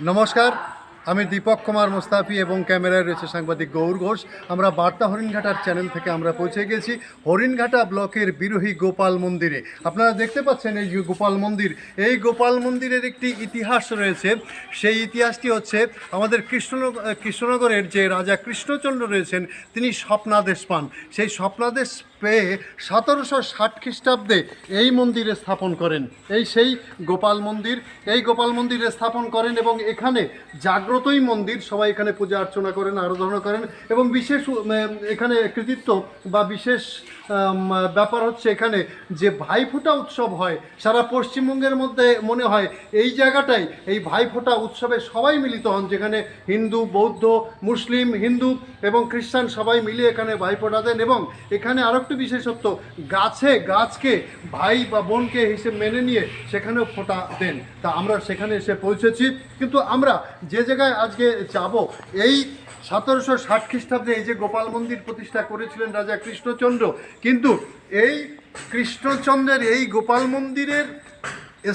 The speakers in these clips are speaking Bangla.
নমস্কার, আমি দীপক কুমার মোস্তাফি এবং ক্যামেরায় রয়েছে সাংবাদিক গৌর ঘোষ। আমরা বার্তা হরিণঘাটার চ্যানেল থেকে আমরা পৌঁছে গেছি হরিণঘাটা ব্লকের বিরোহী গোপাল মন্দিরে। আপনারা দেখতে পাচ্ছেন এই গোপাল মন্দির। এই গোপাল মন্দিরের একটি ইতিহাস রয়েছে। সেই ইতিহাসটি হচ্ছে আমাদের কৃষ্ণনগর কৃষ্ণনগরের যে রাজা কৃষ্ণচন্দ্র রয়েছেন, তিনি স্বপ্নাদেশ পান। সেই স্বপ্নাদেশ পেয়ে সতেরোশো ষাট খ্রিস্টাব্দে এই মন্দিরে স্থাপন করেন। এই সেই গোপাল মন্দির, এই গোপাল মন্দিরে স্থাপন করেন এবং এখানে জাগ্রতই মন্দির, সবাই এখানে পূজা অর্চনা করেন, আরাধনা করেন এবং বিশেষ এখানে কৃতিত্ব বা বিশেষ ব্যাপার হচ্ছে এখানে যে ভাইফোঁটা উৎসব হয়, সারা পশ্চিমবঙ্গের মধ্যে মনে হয় এই জায়গাটাই এই ভাইফোঁটা উৎসবে সবাই মিলিত হন, যেখানে হিন্দু, বৌদ্ধ, মুসলিম, হিন্দু এবং খ্রিস্টান সবাই মিলে এখানে ভাইফোঁটা দেন এবং এখানে আরও একটু বিশেষত্ব, গাছে গাছকে ভাই বা বোনকে হিসেবে মেনে নিয়ে সেখানেও ফোঁটা দেন। তা আমরা সেখানে এসে পৌঁছেছি, কিন্তু আমরা যে জায়গায় আজকে যাব, এই সতেরোশো ষাট খ্রিস্টাব্দে এই যে গোপাল মন্দির প্রতিষ্ঠা করেছিলেন রাজা কৃষ্ণচন্দ্র কিন্তু এই কৃষ্ণচন্দ্রের, এই গোপাল মন্দিরের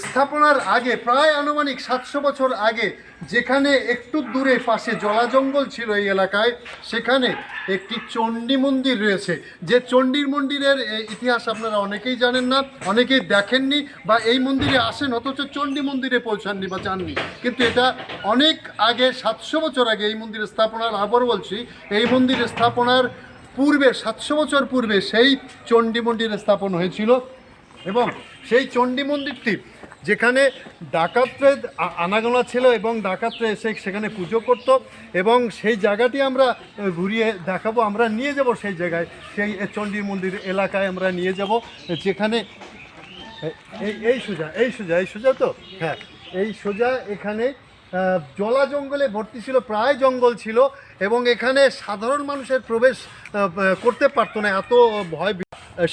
স্থাপনার আগে, প্রায় আনুমানিক সাতশো বছর আগে, যেখানে একটু দূরে পাশে জলা জঙ্গল ছিল এই এলাকায়, সেখানে একটি চণ্ডী মন্দির রয়েছে। যে চণ্ডীর মন্দিরের ইতিহাস আপনারা অনেকেই জানেন না, অনেকেই দেখেননি বা এই মন্দিরে আসেন, অথচ চণ্ডী মন্দিরে পৌঁছাননি বা যাননি। কিন্তু এটা অনেক আগে, সাতশো বছর আগে এই মন্দির স্থাপনার আবার বলছি, এই মন্দির স্থাপনার পূর্বে, সাতশো বছর পূর্বে সেই চণ্ডী মন্দির স্থাপন হয়েছিল এবং সেই চণ্ডী মন্দিরটি যেখানে ডাকাতরে আনাগোনা ছিল এবং ডাকাতরে এসে সেখানে পুজো করত এবং সেই জায়গাটি আমরা ঘুরিয়ে দেখাবো, আমরা নিয়ে যাব সেই জায়গায়। সেই চণ্ডী মন্দির এলাকায় আমরা নিয়ে যাব, যেখানে এই এই সোজা এই সোজা এই সোজা তো? হ্যাঁ এই সোজা এখানে জলা জঙ্গলে ভর্তি ছিল, প্রায় জঙ্গল ছিল। এবং এখানে সাধারণ মানুষের প্রবেশ করতে পারতো না এত ভয়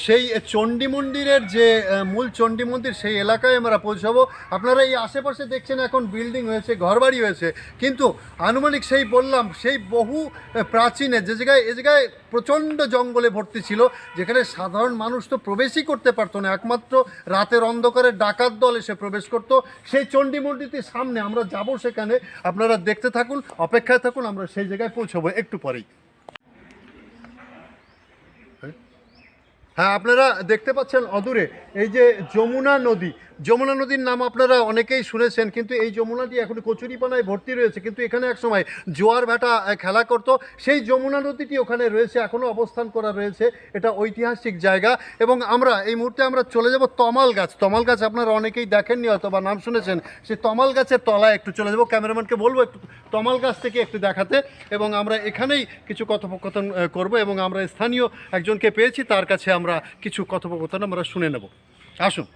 সেই চণ্ডী মন্দিরের যে মূল চণ্ডী মন্দির সেই এলাকায় আমরা পৌঁছাবো। আপনারা এই আশেপাশে দেখছেন এখন বিল্ডিং হয়েছে ঘরবাড়ি হয়েছে। কিন্তু আনুমানিক সেই বললাম সেই বহু আহ, প্রাচীনের যে জায়গায় এ জায়গায় প্রচণ্ড জঙ্গলে ভর্তি ছিল যেখানে সাধারণ মানুষ তো প্রবেশই করতে পারতো না। একমাত্র রাতের অন্ধকারে ডাকাত দল এসে প্রবেশ করতো। সেই চণ্ডী মন্দিরটির সামনে আমরা যাব সেখানে। আপনারা দেখতে থাকুন অপেক্ষায় থাকুন আমরা সেই জায়গায় পৌঁছবো একটু পরেই। হ্যাঁ আপনারা দেখতে পাচ্ছেন অদূরে এই যে যমুনা নদী। যমুনা নদীর নাম আপনারা অনেকেই শুনেছেন, কিন্তু এই যমুনাটি এখন কচুরিপানায় ভর্তি রয়েছে। কিন্তু এখানে এক সময় জোয়ার ভাটা খেলা করত। সেই যমুনা নদীটি ওখানে রয়েছে এখনও অবস্থান করা রয়েছে। এটা ঐতিহাসিক জায়গা। এবং আমরা, এই মুহূর্তে আমরা চলে যাব তমাল গাছ। তমাল গাছ আপনারা অনেকেই দেখেননি হয়তো বা নাম শুনেছেন। সেই তমাল গাছের তলায় একটু চলে যাব। ক্যামেরাম্যানকে বলব একটু তমাল গাছ থেকে একটু দেখাতে। এবং আমরা এখানেই কিছু কথোপকথন করব। এবং আমরা স্থানীয় একজনকে পেয়েছি, তার কাছে আমরা কিছু কথোপকথন আমরা শুনে নেব। আসুন।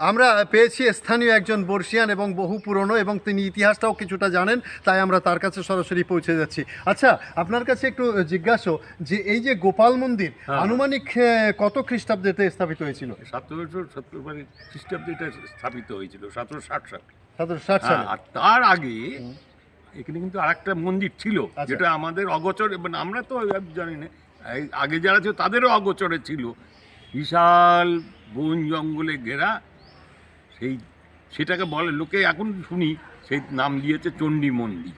আমরা পেয়েছি স্থানীয় একজন বর্ষিয়ান এবং বহু পুরনো এবং তিনি ইতিহাসটাও কিছুটা জানেন তাই আমরা তার কাছে সরাসরি পৌঁছে যাচ্ছি। আচ্ছা আপনার কাছে একটু জিজ্ঞাসা যে এই যে গোপাল মন্দির আনুমানিক কত খ্রিস্টাব্দেতে স্থাপিত হয়েছিল? সতেরোশো সত্তর মানে খ্রিস্টাব্দে স্থাপিত হয়েছিল সতেরোশো ষাট সাল। সতেরোশো ষাট হ্যাঁ, সালে। আর তার আগে এখানে কিন্তু আরেকটা মন্দির ছিল আচ্ছা। যেটা আমাদের অগোচর মানে আমরা তো জানি না আগে যারা ছিল তাদেরও অগোচরে ছিল। বিশাল বন জঙ্গলে ঘেরা সেই সেটাকে বলে লোকে এখন শুনি সেই নাম দিয়েছে চণ্ডী মন্দির।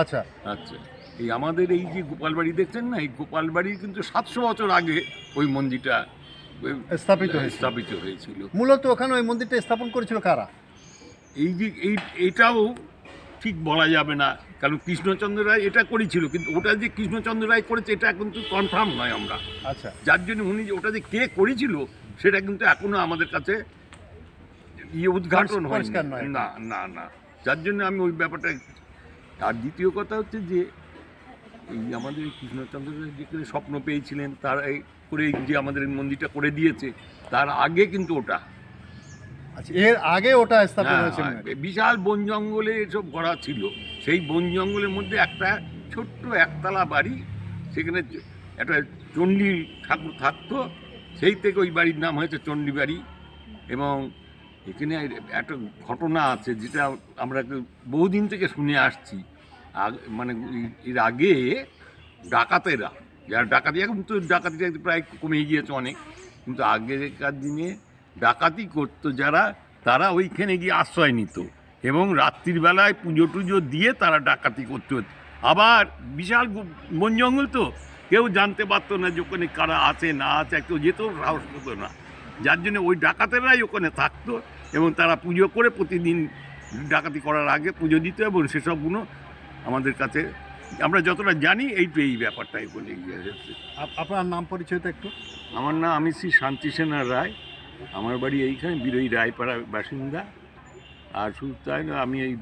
আচ্ছা। আচ্ছা। এই আমাদের এই যে গোপালবাড়ি দেখছেন না এই গোপালবাড়ির কিন্তু সাতশো বছর আগে ওই মন্দিরটা ওই স্থাপিত হয়েছিল। স্থাপিত হয়েছিল। মূলত ওখানে ওই মন্দিরটা স্থাপন করেছিল কারা? এই যে এই এইটাও ঠিক বলা যাবে না। কারণ কৃষ্ণচন্দ্র রায় এটা করেছিল কিন্তু ওটা যে কৃষ্ণচন্দ্র রায় করেছে এটা কিন্তু কনফার্ম নয় আমরা। আচ্ছা। যার জন্য উনি যে ওটা যে কে করেছিল সেটা কিন্তু এখনও আমাদের কাছে ইয়ে উদ্ঘাটন হয় না না না। যার জন্য আমি ওই ব্যাপারটা আর দ্বিতীয় কথা হচ্ছে যে এই আমাদের কৃষ্ণচন্দ্র রায় যে স্বপ্ন পেয়েছিলেন তার এই করে যে আমাদের এই মন্দিরটা করে দিয়েছে তার আগে কিন্তু ওটা আচ্ছা এর আগে ওটা স্থাপন হ্যাঁ, হয়েছিল হ্যাঁ, বিশাল বন জঙ্গলে এসব করা ছিল। সেই বন জঙ্গলের মধ্যে একটা ছোট্ট একতলা বাড়ি সেখানে একটা চণ্ডী ঠাকুর থাকতো। সেই থেকে ওই বাড়ির নাম হয়েছে চণ্ডী বাড়ি এবং এখানে একটা ঘটনা আছে যেটা আমরা বহুদিন থেকে শুনে আসছি। আগ- মানে এর আগে ডাকাতেরা যারা ডাকাতি এখন তো ডাকাতিটা প্রায় কমে গিয়েছে অনেক কিন্তু আগেকার দিনে ডাকাতি করতো যারা তারা ওইখানে গিয়ে আশ্রয় নিত এবং রাত্রিবেলায় পুজো টুজো দিয়ে তারা ডাকাতি করতে হতো। আবার বিশাল বন জঙ্গল তো কেউ জানতে পারতো না যে ওখানে কারা আছে না আছে কেউ যেতেও সাহস হতো না। যার জন্য ওই ডাকাতেরাই ওখানে থাকতো এবং তারা পুজো করে প্রতিদিন ডাকাতি করার আগে পুজো দিত এবং সেসবগুলো আমাদের কাছে আমরা যতটা জানি এইটু এই ব্যাপারটাই বলে আপনার নাম পরিচয়টা একটু? আমার নাম আমি শ্রী শান্তি সেনা রায়। আমার বাড়ি এইখানে বিরোহী রায়পাড়া বাসিন্দা। আর শুধু তাই না আমি এই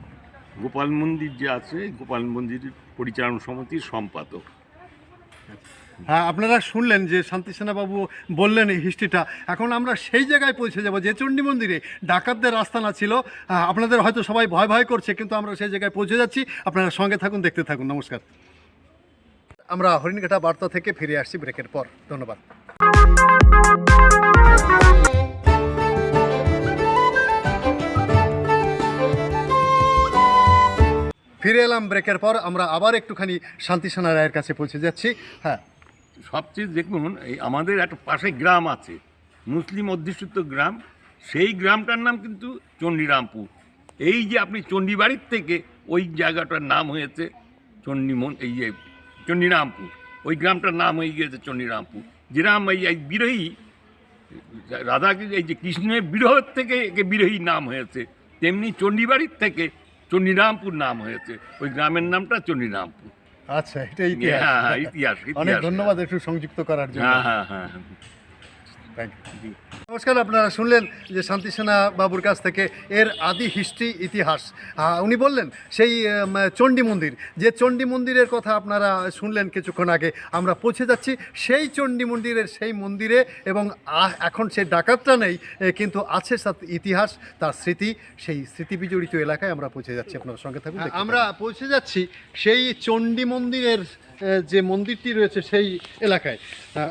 গোপাল মন্দির যে আছে গোপাল মন্দির পরিচালনা সমিতির সম্পাদক। হ্যাঁ আপনারা শুনলেন যে শান্তি সেনাবাবু বললেন এই হিস্ট্রিটা। এখন আমরা সেই জায়গায় পৌঁছে যাব যে চণ্ডী মন্দিরে ডাকাতদের আস্তানা ছিল। আহ, আপনাদের হয়তো সবাই ভয় ভয় করছে কিন্তু আমরা সেই জায়গায় পৌঁছে যাচ্ছি। আপনারা সঙ্গে থাকুন দেখতে থাকুন। নমস্কার। আমরা হরিণঘাটা বার্তা থেকে ফিরে আসছি ব্রেকের পর। ধন্যবাদ। ফিরে এলাম ব্রেকের পর। আমরা আবার একটুখানি শান্তি সেনা রায়ের কাছে পৌঁছে যাচ্ছি। হ্যাঁ। সবচেয়ে দেখুন, এই আমাদের একটা পাশে গ্রাম আছে, মুসলিম অধ্যুষিত গ্রাম। সেই গ্রামটার নাম কিন্তু চণ্ডীরামপুর। এই যে আপনি চণ্ডীবাড়ির থেকে ওই জায়গাটার নাম হয়েছে চণ্ডীমন এই যে চণ্ডীরামপুর। ওই গ্রামটার নাম হয়ে গিয়েছে চণ্ডীরামপুর। যেরাম এই এই বিরোহী রাধা এই যে কৃষ্ণের বিরহের থেকে একে বিরোহী নাম হয়েছে, তেমনি চণ্ডীবাড়ির থেকে চণ্ডীরামপুর নাম হয়েছে। ওই গ্রামের নামটা চণ্ডীরামপুর। আচ্ছা এটা ইতিহাস। হ্যাঁ হ্যাঁ ইতিহাস অনেক ধন্যবাদ একটু সংযুক্ত করার জন্য। হ্যাঁ হ্যাঁ হ্যাঁ। নমস্কার আপনারা শুনলেন যে শান্তি সেনা বাবুর কাছ থেকে এর আদি হিস্ট্রি ইতিহাস। উনি বললেন সেই চণ্ডী মন্দির যে চণ্ডী মন্দিরের কথা আপনারা শুনলেন কিছুক্ষণ আগে আমরা পৌঁছে যাচ্ছি সেই চণ্ডী মন্দিরের সেই মন্দিরে এবং এখন সেই ডাকাতটা নেই কিন্তু আছে সাথে ইতিহাস তার স্মৃতি সেই স্মৃতি বিজড়িত এলাকায় আমরা পৌঁছে যাচ্ছি। আপনার সঙ্গে থাকুন আমরা পৌঁছে যাচ্ছি সেই চণ্ডী মন্দিরের যে মন্দিরটি রয়েছে সেই এলাকায়।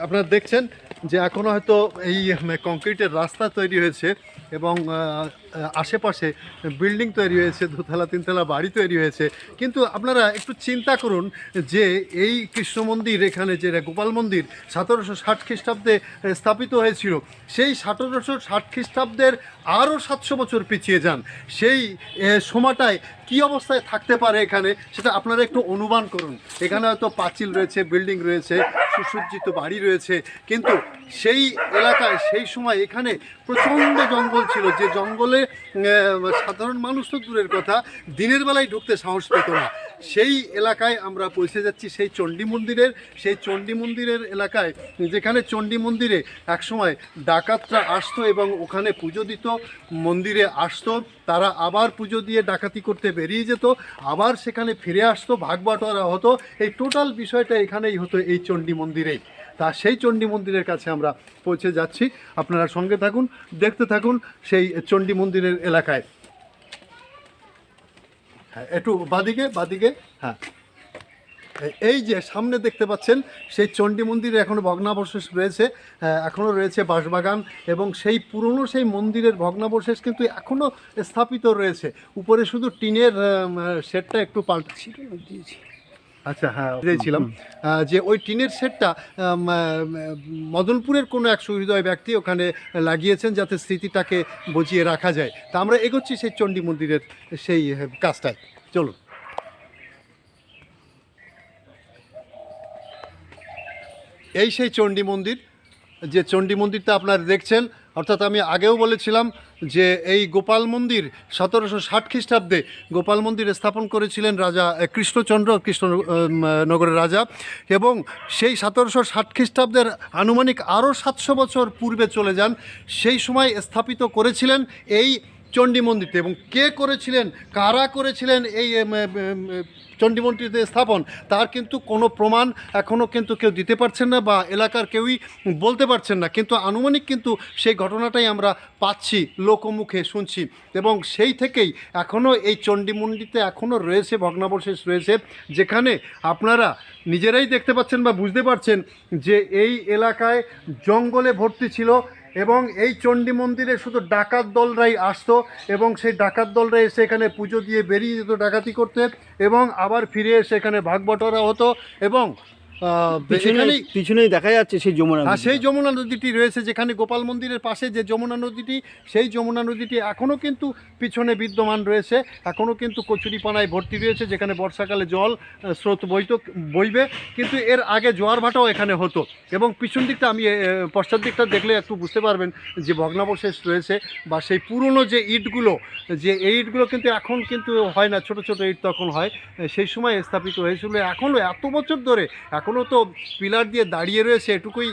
আপনারা দেখছেন যে এখনও হয়তো এই কংক্রিটের রাস্তা তৈরি হয়েছে এবং আশেপাশে বিল্ডিং তৈরি হয়েছে, দুতলা, তিনতলা বাড়ি তৈরি হয়েছে। কিন্তু আপনারা একটু চিন্তা করুন যে এই কৃষ্ণ মন্দির এখানে যে গোপাল মন্দির সতেরোশো ষাট খ্রিস্টাব্দে স্থাপিত হয়েছিল, সেই সতেরোশো ষাট খ্রিস্টাব্দের আরও সাতশো বছর পিছিয়ে যান। সেই সময়টায় কি অবস্থায় থাকতে পারে এখানে সেটা আপনারা একটু অনুমান করুন। এখানে হয়তো পাঁচিল রয়েছে, বিল্ডিং রয়েছে, সুসজ্জিত বাড়ি রয়েছে, কিন্তু সেই এলাকায়, সেই সময় এখানে প্রচণ্ড জঙ্গল ছিল। যে জঙ্গলে সাধারণ মানুষ তো দূরের কথা, দিনের বেলায় ঢুকতে সাহস পেত না। সেই এলাকায় আমরা পৌঁছে যাচ্ছি, সেই চণ্ডী মন্দিরের, সেই চণ্ডী মন্দিরের এলাকায়, যেখানে চণ্ডী মন্দিরে একসময় ডাকাতরা আসতো এবং ওখানে পুজো দিত, মন্দিরে আসতো, তারা আবার পুজো দিয়ে ডাকাতি করতে বেরিয়ে যেত, আবার সেখানে ফিরে আসতো ভাগবাটোয়ারা হতো। এই টোটাল বিষয়টা এখানেই হতো এই চণ্ডী মন্দিরেই তা সেই চণ্ডী মন্দিরের কাছে আমরা পৌঁছে যাচ্ছি। আপনারা সঙ্গে থাকুন দেখতে থাকুন সেই চণ্ডী মন্দিরের এলাকায়। হ্যাঁ একটু বাদিকে বাদিকে হ্যাঁ। এই যে সামনে দেখতে পাচ্ছেন সেই চণ্ডী মন্দিরে এখনও ভগ্নাবশেষ রয়েছে আহ, এখনও রয়েছে বাঁশবাগান এবং সেই পুরনো সেই মন্দিরের ভগ্নাবশেষ কিন্তু এখনও স্থাপিত রয়েছে। উপরে শুধু টিনের শেডটা একটু পাল্টা ছিল দিয়েছি। আচ্ছা হ্যাঁ দিয়েছিলাম যে ওই টিনের সেটটা মদনপুরের কোনো এক সুহৃদয় ব্যক্তি ওখানে লাগিয়েছেন যাতে স্মৃতিটাকে বজিয়ে রাখা যায়। তা আমরা এগোচ্ছি সেই চণ্ডী মন্দিরের সেই কাজটায়। চলুন। এই সেই চণ্ডী মন্দির যে চণ্ডী মন্দিরটা আপনারা দেখছেন অর্থাৎ আমি আগেও বলেছিলাম যে এই গোপাল মন্দির সতেরোশো ষাট খ্রিস্টাব্দে গোপাল মন্দির স্থাপন করেছিলেন রাজা কৃষ্ণচন্দ্র কৃষ্ণ নগরের রাজা এবং সেই সতেরোশো ষাট খ্রিস্টাব্দের আনুমানিক আরও সাতশো বছর পূর্বে চলে যান। সেই সময় স্থাপিত করেছিলেন এই চণ্ডী মন্দিরটি এবং কে করেছিলেন, কারা করেছিলেন এই চণ্ডী মন্দিরতে স্থাপন, তার কিন্তু কোনো প্রমাণ এখনও কিন্তু কেউ দিতে পারছেন না বা এলাকার কেউই বলতে পারছেন না। কিন্তু আনুমানিক কিন্তু সেই ঘটনাটাই আমরা পাচ্ছি, লোকমুখে শুনছি এবং সেই থেকেই এখনও এই চণ্ডী মন্দিরতে এখনও রয়েছে, ভগ্নাবশেষ রয়েছে, যেখানে আপনারা নিজেরাই দেখতে পাচ্ছেন বা বুঝতে পারছেন যে এই এলাকায় জঙ্গলে ভর্তি ছিল এবং এই চণ্ডী মন্দিরে শুধু ডাকাত দলরাই আসতো এবং সেই ডাকাত দলরাই এসে এখানে পুজো দিয়ে বেরিয়ে যেত ডাকাতি করতে এবং আবার ফিরে এসে এখানে ভাগ বটরা হতো এবং পিছনেই দেখা যাচ্ছে সেই যমুনা আর নদীটা। সেই যমুনা নদীটি রয়েছে যেখানে গোপাল মন্দিরের পাশে যে যমুনা নদীটি সেই যমুনা নদীটি এখনও কিন্তু পিছনে বিদ্যমান রয়েছে। এখনও কিন্তু কচুরিপানায় ভর্তি রয়েছে যেখানে বর্ষাকালে জল স্রোত বইত বইবে। কিন্তু এর আগে জোয়ার ভাটাও এখানে হতো। এবং পিছন দিকটা আমি পশ্চাৎ দিকটা দেখলে একটু বুঝতে পারবেন যে ভগ্নাবশেষ রয়েছে বা সেই পুরনো যে ইটগুলো যে এই ইটগুলো কিন্তু এখন কিন্তু হয় না ছোট ছোট ইট তখন হয়। সেই সময় স্থাপিত হয়েছিল। এখনও এত বছর ধরে এখনও তো পিলার দিয়ে দাঁড়িয়ে রয়েছে এটুকুই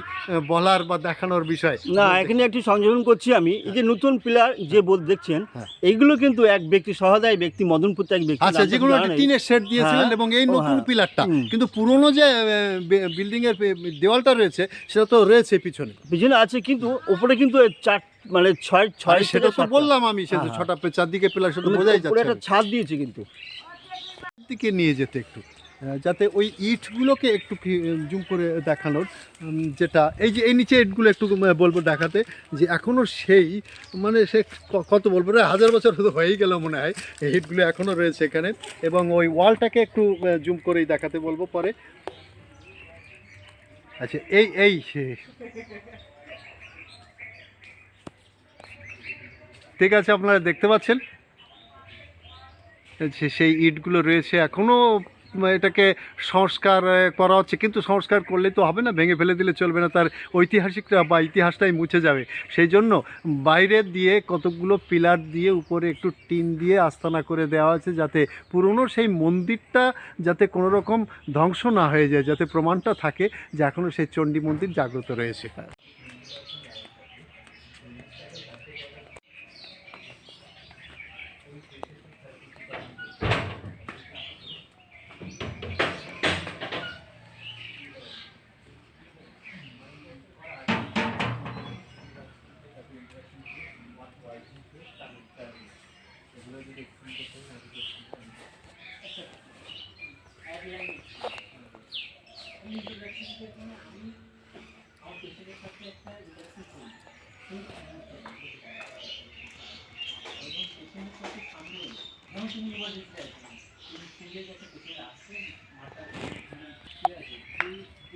বলার বা দেখানোর বিষয়। না এখানে একটি সংযোজন করছি আমি। এই যে নতুন পিলার যে বোধ দেখছেন হ্যাঁ। এইগুলো কিন্তু এক ব্যক্তি সহায়দায় ব্যক্তি মদনপুর এক ব্যক্তি আচ্ছা যেগুলো। টিনের শেড দিয়েছিলেন হ্যাঁ। এবং এই নতুন হ্যাঁ। পিলারটা কিন্তু পুরনো যে বিল্ডিং এর দেওয়ালটা রয়েছে সেটা তো রয়েছে পিছনে। পিছনে আছে কিন্তু ওপরে কিন্তু চার মানে ছয় ছয় সেটা তো বললাম আমি সেটা হ্যাঁ, ছটা চারদিকে পিলার সেটা বোঝাই যাচ্ছে একটা ছাদ দিয়েছে কিন্তু। দিকে নিয়ে যেতে একটু। যাতে ওই ইটগুলোকে একটু জুম করে দেখানোর যেটা, এই যে, এই নিচে ইটগুলো একটু বলব দেখাতে, যে এখনও সেই মানে সে কত বলব হাজার বছর তো হয়েই গেল মনে হয়, এই ইটগুলো এখনও রয়েছে এখানে, এবং ওই ওয়ালটাকে একটু জুম করেই দেখাতে বলব পরে। আচ্ছা এই এই ঠিক আছে, আপনারা দেখতে পাচ্ছেন? সেই ইটগুলো রয়েছে এখনও এটাকে সংস্কার করা হচ্ছে। কিন্তু সংস্কার করলে তো হবে না, ভেঙে ফেলে দিলে চলবে না, তার ঐতিহাসিকটা বা ইতিহাসটাই মুছে যাবে। সেই জন্য বাইরে দিয়ে কতগুলো পিলার দিয়ে উপরে একটু টিন দিয়ে আস্তানা করে দেওয়া আছে, যাতে পুরনো সেই মন্দিরটা যাতে কোনো রকম ধ্বংস না হয়ে যায়, যাতে প্রমাণটা থাকে যে এখনও সেই চণ্ডী মন্দির জাগ্রত রয়েছে স্যার রোজই আসে working working page termination terminal পেজটা আমার একটু মনে হচ্ছে টার্মিনাল পেজটা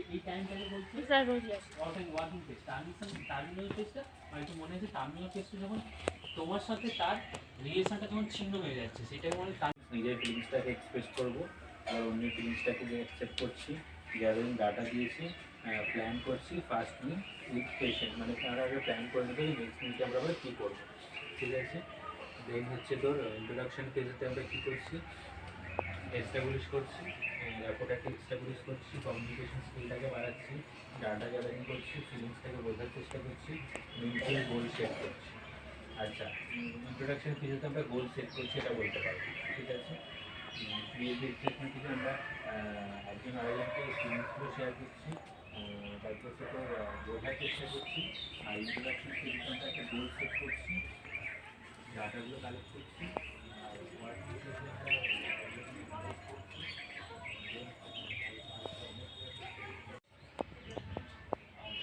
যখন তোমার সাথে তার রিলেশনটা যখন ছিন্ন হয়ে যাচ্ছে সেটাই মনে নিজের ফিলিংসটাকে এক্সপ্রেস করব আর অন্যের ফিলিংসটাকে যে অ্যাকসেপ্ট করছি গ্যাদারিং ডাটা দিয়েছি প্ল্যান করছি ফার্স্ট মিট উইথ পেশেন্ট মানে তার আগে প্ল্যান করে নেবে নেক্সট মিনিটে আমরা আবার কী করব। ঠিক আছে? দেন হচ্ছে তোর ইন্ট্রোডাকশন পেজেতে আমরা কী করছি? এস্টাবলিশ করছি। র্যাপোটাকে এস্টাবলিশ করছি কমিউনিকেশন স্কিলটাকে বাড়াচ্ছি ডাটা গ্যাদারিং করছি ফিলিংসটাকে বোঝার চেষ্টা করছি মেন্টাল গোল সেট করছি। আচ্ছা ইন্ট্রোডাকশন ফিজেতে আমরা গোল সেট করছি, এটা বলতে পারব। ঠিক আছে? বিএসি স্টেশন থেকে আমরা একজন আরেকজনকে ফিলিংসগুলো শেয়ার করছি তারপর সেটা বোঝার চেষ্টা করছি, আর ইন্ট্রোডাকশন আমরা একটা গোল সেট করছি ডাটাগুলো কালেক্ট করছি, আর ওয়ার্ড ফিজেতে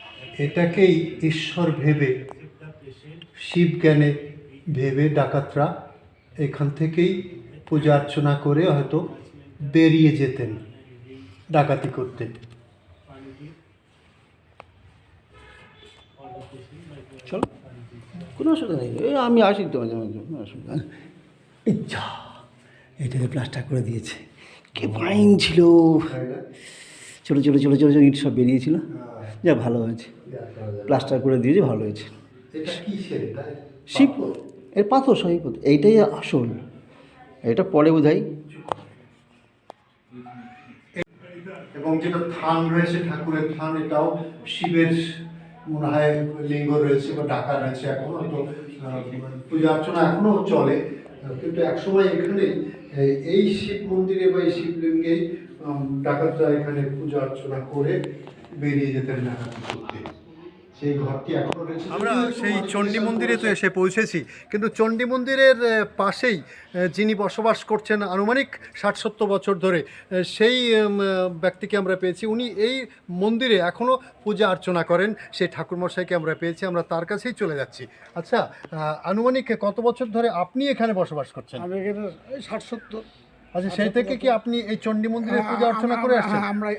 আমরা এটাকেই ঈশ্বর ভেবে শিব জ্ঞানে ভেবে ডাকাতরা এখান থেকেই পূজা অর্চনা করে হয়তো বেরিয়ে যেতেন ডাকাতি করতে। চলো কোনো অসুবিধা নেই। এই আমি আসি তো মাঝে মাঝে কোনো অসুবিধা নেই। ইচ্ছা এটাতে প্লাস্টার করে দিয়েছে। কে ফাইন ছিল। ছোটো ছোটো ছোটো ছোটো ছোটো ইট সব বেরিয়েছিল। যা ভালো হয়েছে। প্লাস্টার করে দিয়েছে ভালো হয়েছে। এটা কি শিব এর পাথর সহি এইটাই আসল। এটা পরে বোধহয়। এবং যেটা থান রয়েছে ঠাকুরের থান এটাও শিবের মনে হয় লিঙ্গ রয়েছে বা ডাকা রয়েছে এখনও তো পূজা অর্চনা এখনও চলে। কিন্তু একসময় এখানে এই- শিব মন্দিরে বা এই শিবলিঙ্গে ডাকাতরা এখানে পূজা অর্চনা করে বেরিয়ে যেতেন ডাকাতি করতে সেই ঘরটি এখনও রয়েছে আমরা সেই চণ্ডী মন্দিরে তো এসে পৌঁছেছি কিন্তু চণ্ডী মন্দিরের পাশেই যিনি বসবাস করছেন আনুমানিক ষাট সত্তর বছর ধরে সেই ব্যক্তিকে আমরা পেয়েছি। উনি এই মন্দিরে এখনও পূজা অর্চনা করেন সেই ঠাকুরমশাইকে আমরা পেয়েছি আমরা তার কাছেই চলে যাচ্ছি। আচ্ছা আনুমানিক কত বছর ধরে আপনি এখানে বসবাস করছেন? আমি এখানে ষাট সত্তর আচ্ছা সেই থেকে কি আপনি এই চণ্ডী মন্দিরে পূজা অর্চনা করে আসছেন? আমরা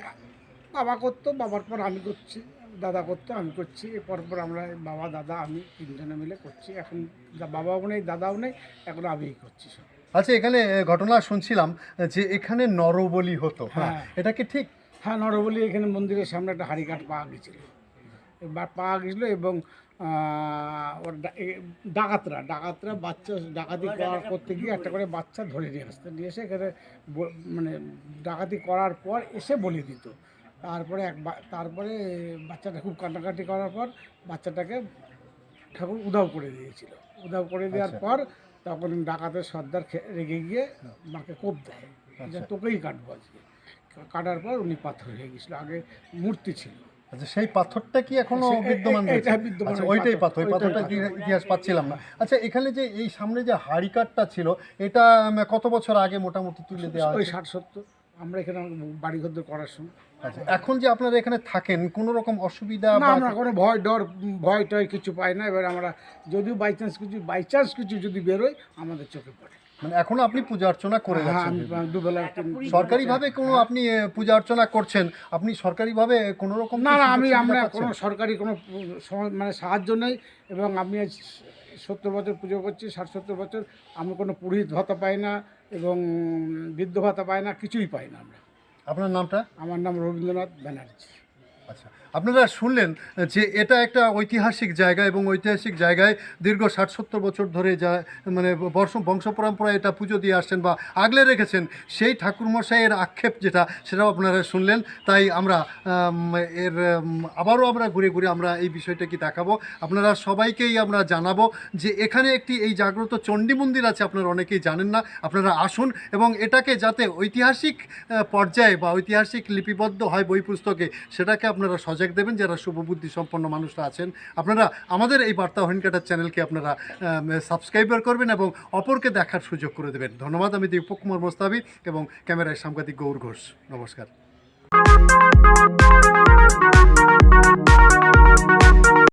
বাবা করতো বাবার পর আমি করছি দাদা করতো আমি করছি। এরপর পর আমরা বাবা দাদা আমি তিনজনে মিলে করছি। এখন যা বাবাও নেই দাদাও নেই এখন আমিই করছি সব। আচ্ছা এখানে ঘটনা শুনছিলাম যে এখানে নরবলি হতো হ্যাঁ হ্যাঁ। এটা কি ঠিক? হ্যাঁ নরবলি এখানে মন্দিরের সামনে একটা হাড়িঘাট পাওয়া গেছিল। পাওয়া গেছিল এবং ওর ডাকাতরা ডাকাতরা বাচ্চা ডাকাতি করার করতে গিয়ে একটা করে বাচ্চা ধরে নিয়ে আসতো। নিয়ে এসে এখানে মানে ডাকাতি করার পর এসে বলে দিত। তারপরে এক তারপরে বাচ্চাটা খুব কান্নাকাটি করার পর বাচ্চাটাকে ঠাকুর উধাও করে দিয়েছিল। উধাও করে দেওয়ার আচ্ছা। পর তখন ডাকাতের সর্দার রেগে গিয়ে মাকে কোপ দেয়। যে আচ্ছা। তোকেই কাটবো আজকে। কাটার পর উনি পাথর হয়ে গেছিল আগে মূর্তি ছিল। আচ্ছা সেই পাথরটা কি এখনও বিদ্যমান আচ্ছা ওই ওইটাই পাথর, ওই পাথরটা ইতিহাস পাচ্ছিলাম না। আচ্ছা এখানে যে এই সামনে যে হাড়ি কাঠটা ছিল এটা কত বছর আগে মোটামুটি তুলে দেওয়া ওই ষাট সত্তর। আমরা এখানে বাড়ি ঘর করার সময় আচ্ছা এখন যে আপনারা এখানে থাকেন কোনো রকম অসুবিধা না আমরা কোনো ভয় ডর ভয় টয় কিছু পাই না। এবার আমরা যদিও বাই চান্স কিছু বাই চান্স কিছু যদি বেরোয় আমাদের চোখে পড়ে। মানে এখনও আপনি পূজা অর্চনা করে হ্যাঁ যাচ্ছেন আমি দুবেলা সরকারিভাবে কোনো আপনি পূজা অর্চনা করছেন? আপনি সরকারিভাবে কোনো রকম না না আমি আমরা? কোনো সরকারি কোনো মানে সাহায্য নেই এবং আমি আজ সত্তর বছর পুজো করছি ষাট সত্তর বছর আমি কোনো পুরোহিত ভাতা পাই না এবং বৃদ্ধ ভাতা পাই না কিছুই পাই না আমরা। আপনার নামটা? আমার নাম রবীন্দ্রনাথ ব্যানার্জি। আচ্ছা। আপনারা শুনলেন যে এটা একটা ঐতিহাসিক জায়গা এবং ঐতিহাসিক জায়গায় দীর্ঘ ষাট সত্তর বছর ধরে যা মানে বর্ষ বংশ পরম্পরায় এটা পুজো দিয়ে আসছেন বা আগলে রেখেছেন, সেই ঠাকুরমশাইয়ের আক্ষেপ যেটা, সেটাও আপনারা শুনলেন। তাই আমরা এর আবারও আমরা ঘুরে ঘুরে আমরা এই বিষয়টা কি দেখাবো। আপনারা সবাইকেই আমরা জানাব যে এখানে একটি এই জাগ্রত চণ্ডী মন্দির আছে, আপনারা অনেকেই জানেন না, আপনারা আসুন এবং এটাকে যাতে ঐতিহাসিক পর্যায়ে বা ঐতিহাসিক লিপিবদ্ধ হয় বই পুস্তকে, সেটাকে আপনারা সজাগ দেবেন, যারা শুভবুদ্ধি সম্পন্ন মানুষরা আছেন। আপনারা আমাদের এই বার্তা হরিণকাটার চ্যানেলকে আপনারা সাবস্ক্রাইবার করবেন এবং অপরকে দেখার সুযোগ করে দেবেন। ধন্যবাদ, আমি দীপক কুমার মোস্তাবি এবং ক্যামেরায় সাংবাদিক গৌর ঘোষ। নমস্কার।